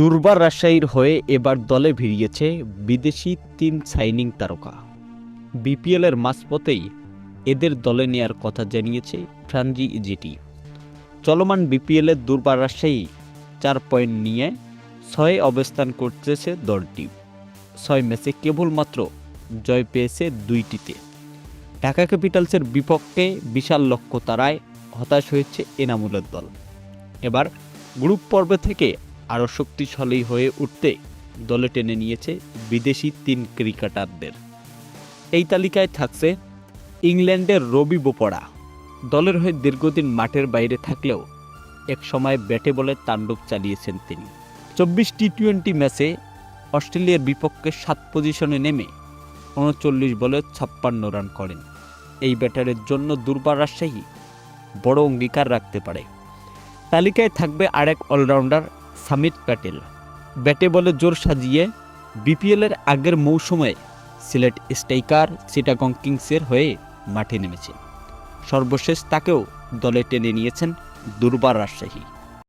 দুর্বার রাজশাহীর হয়ে এবার দলে ভিড়িয়েছে বিদেশি তিন সাইনিং তারকা। বিপিএলের মাঝপথেই এদের দলে নেয়ার কথা জানিয়েছে ফ্রাঞ্জি ইজিটি। চলমান বিপিএলের দুর্বার রাজশাহী চার পয়েন্ট নিয়ে ছয়ে অবস্থান করতেছে দলটি। ছয় ম্যাচে কেবলমাত্র জয় পেয়েছে দুইটিতে। ঢাকা ক্যাপিটালসের বিপক্ষে বিশাল লক্ষ্য তারায় হতাশ হয়েছে এনামুলের দল। এবার গ্রুপ পর্ব থেকে আরও শক্তিশালী হয়ে উঠতে দলে টেনে নিয়েছে বিদেশি তিন ক্রিকেটারদের। এই তালিকায় থাকছে ইংল্যান্ডের রবি বোপড়া। দলের হয়ে দীর্ঘদিন মাঠের বাইরে থাকলেও এক সময় ব্যাটে বলে তাণ্ডব চালিয়েছেন তিনি। চব্বিশ টি টোয়েন্টি ম্যাচে অস্ট্রেলিয়ার বিপক্ষে সাত পজিশনে নেমে উনচল্লিশ বলে ছাপ্পান্ন রান করেন। এই ব্যাটারের জন্য দুর্বার রাজশাহী বড় অঙ্গীকার রাখতে পারে। তালিকায় থাকবে আরেক অলরাউন্ডার সামিত প্যাটেল। ব্যাটে বলে জোর সাজিয়ে বিপিএলের আগের মৌসুমে সিলেট স্ট্রাইকার চিটাগং কিংসের হয়ে মাঠে নেমেছে। সর্বশেষ তাকেও দলে টেনে নিয়েছেন দুর্বার রাজশাহী।